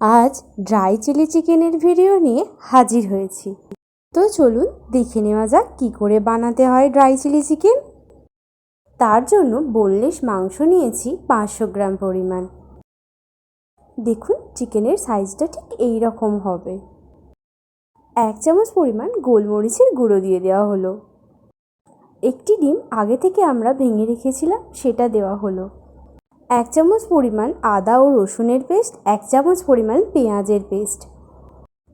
আজ dry chilli চিকেনের video নিয়ে হাজির হয়েছি। তো চলুন দেখে নেওয়া যাক কী করে বানাতে হয় ড্রাই চিলি চিকেন তার জন্য বোনলেস মাংস নিয়েছি পাঁচশো গ্রাম পরিমাণ। দেখুন চিকেনের সাইজটা ঠিক এই রকম হবে। এক চামচ পরিমাণ গোলমরিচের গুঁড়ো দিয়ে দেওয়া হলো। একটি ডিম আগে থেকে আমরা ভেঙে রেখেছিলাম, সেটা দেওয়া হলো। এক চামচ পরিমাণ আদা ও রসুনের পেস্ট, এক চামচ পরিমাণ পেঁয়াজের পেস্ট।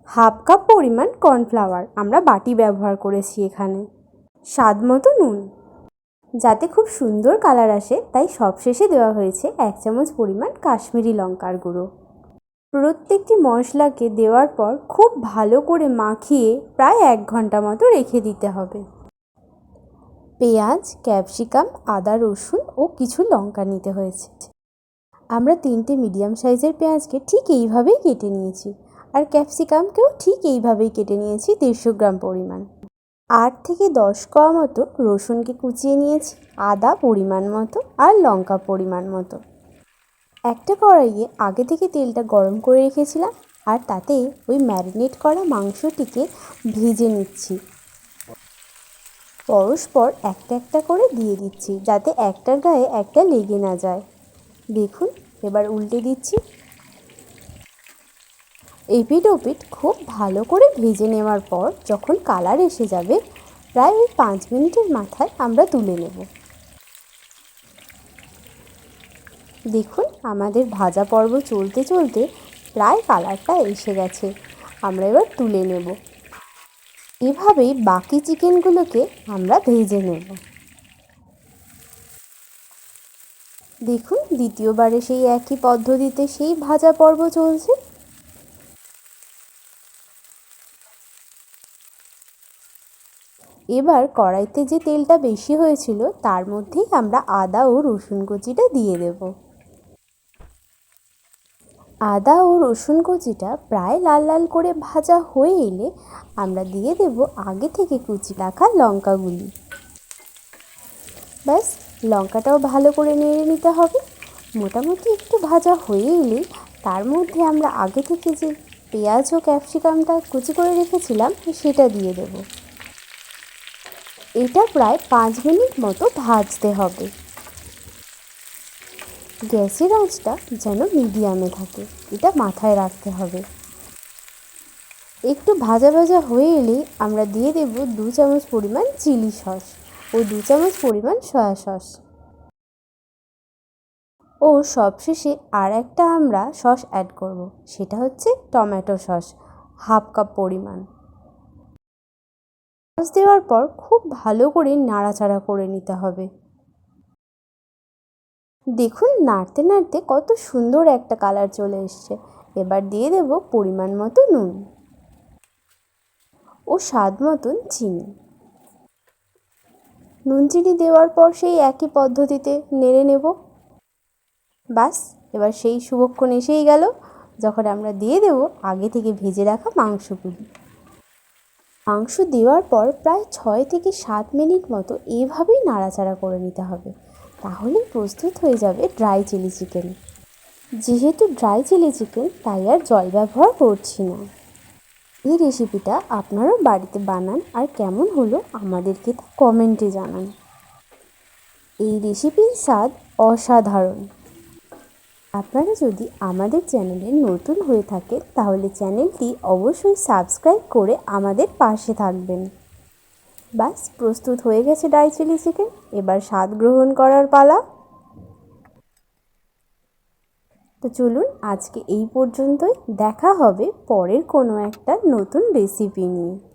হাফ কাপ পরিমাণ কর্নফ্লাওয়ার আমরা বাটি ব্যবহার করেছি এখানে। স্বাদ মতো নুন। যাতে খুব সুন্দর কালার আসে, তাই সবশেষে দেওয়া হয়েছে এক চামচ পরিমাণ কাশ্মীরি লঙ্কার গুঁড়ো। প্রত্যেকটি মশলাকে দেওয়ার পর খুব ভালো করে মাখিয়ে প্রায় এক ঘণ্টা মতো রেখে দিতে হবে। পেঁয়াজ, ক্যাপসিকাম, আদা, রসুন ও কিছু লঙ্কা নিতে হয়েছে। আমরা তিনটে মিডিয়াম সাইজের পেঁয়াজকে ঠিক এইভাবেই কেটে নিয়েছি আর ক্যাপসিকামকেও ঠিক এইভাবেই কেটে নিয়েছি দেড়শো গ্রাম পরিমাণ। আট থেকে দশ কোয়া মতো রসুনকে কুচিয়ে নিয়েছি, আদা পরিমাণ মতো আর লঙ্কা পরিমাণ মতো। একটা কড়াইয়ে আগে থেকে তেলটা গরম করে রেখেছিলাম আর তাতে ওই ম্যারিনেট করা মাংসটিকে ভেজে নিচ্ছি। পরস্পর একটা একটা করে দিয়ে দিচ্ছি যাতে একটার গায়ে একটা লেগে না যায়। দেখুন, এবার উল্টে দিচ্ছি। এপিট ওপিট খুব ভালো করে ভেজে নেওয়ার পর যখন কালার এসে যাবে, প্রায় ওই পাঁচ মিনিটের মাথায় আমরা তুলে নেব। দেখুন, আমাদের ভাজা পর্ব চলতে চলতে প্রায় কালারটা এসে গেছে। আমরা এবার তুলে নেব। এভাবেই বাকি চিকেনগুলোকে আমরা ভেজে নেব। দেখুন, দ্বিতীয়বারে সেই একই পদ্ধতিতে সেই ভাজা পর্ব চলছে। এবার কড়াইতে যে তেলটা বেশি হয়েছিল, তার মধ্যেই আমরা আদা ও রসুন কুচিটা দিয়ে দেব। আদা ও রসুন কুচিটা প্রায় লাল লাল করে ভাজা হয়ে এলে আমরা দিয়ে দেব আগে থেকে কুচি রাখা লঙ্কাগুলি। ব্যাস, লঙ্কাটাও ভালো করে নেড়ে নিতে হবে। মোটামুটি একটু ভাজা হয়ে এলে তার মধ্যে আমরা আগে থেকে যে পেঁয়াজ ও ক্যাপসিকামটা কুচি করে রেখেছিলাম সেটা দিয়ে দেব। এটা প্রায় পাঁচ মিনিট মতো ভাজতে হবে। গ্যাসের আঁচটা যেন মিডিয়ামে থাকে, এটা মাথায় রাখতে হবে। একটু ভাজা ভাজা হয়ে এলে আমরা দিয়ে দেব দু চামচ পরিমাণ চিলি সস ও দু চামচ পরিমাণ সয়া সস। ও সবশেষে আর একটা আমরা সস অ্যাড করব, সেটা হচ্ছে টমেটো সস, হাফ কাপ পরিমাণ। সস দেওয়ার পর খুব ভালো করে নাড়াচাড়া করে নিতে হবে। দেখুন নাড়তে নাড়তে কত সুন্দর একটা কালার চলে এসছে। এবার দিয়ে দেব পরিমাণ মতো নুন। ও স্বাদ মতন চিনি। নুন চিনি দেওয়ার পর সেই একই পদ্ধতিতে নেড়ে নেব। বাস, এবার সেই শুভক্ষণ এসেই গেল, যখন আমরা দিয়ে দেব আগে থেকে ভেজে রাখা মাংসগুলি। মাংস দেওয়ার পর প্রায় ছয় থেকে সাত মিনিট মতো এভাবেই নাড়াচাড়া করে নিতে হবে। তাহলেই প্রস্তুত হয়ে যাবে ড্রাই চিলি চিকেন যেহেতু ড্রাই চিলি চিকেন তাই আর জল ব্যবহার করছি না। এই রেসিপিটা আপনারাও বাড়িতে বানান আর কেমন হলো আমাদেরকে তা কমেন্টে জানান। এই রেসিপির স্বাদ অসাধারণ। আপনারা যদি আমাদের চ্যানেলে নতুন হয়ে থাকেন, তাহলে চ্যানেলটি অবশ্যই সাবস্ক্রাইব করে আমাদের পাশে থাকবেন। বাস প্রস্তুত হয়ে গেছে ডাই চিলি চিকেন। এবার স্বাদ গ্রহণ করার পালা। তো চলুন, আজকে এই পর্যন্তই। দেখা হবে পরের কোনো একটা নতুন রেসিপি নিয়ে।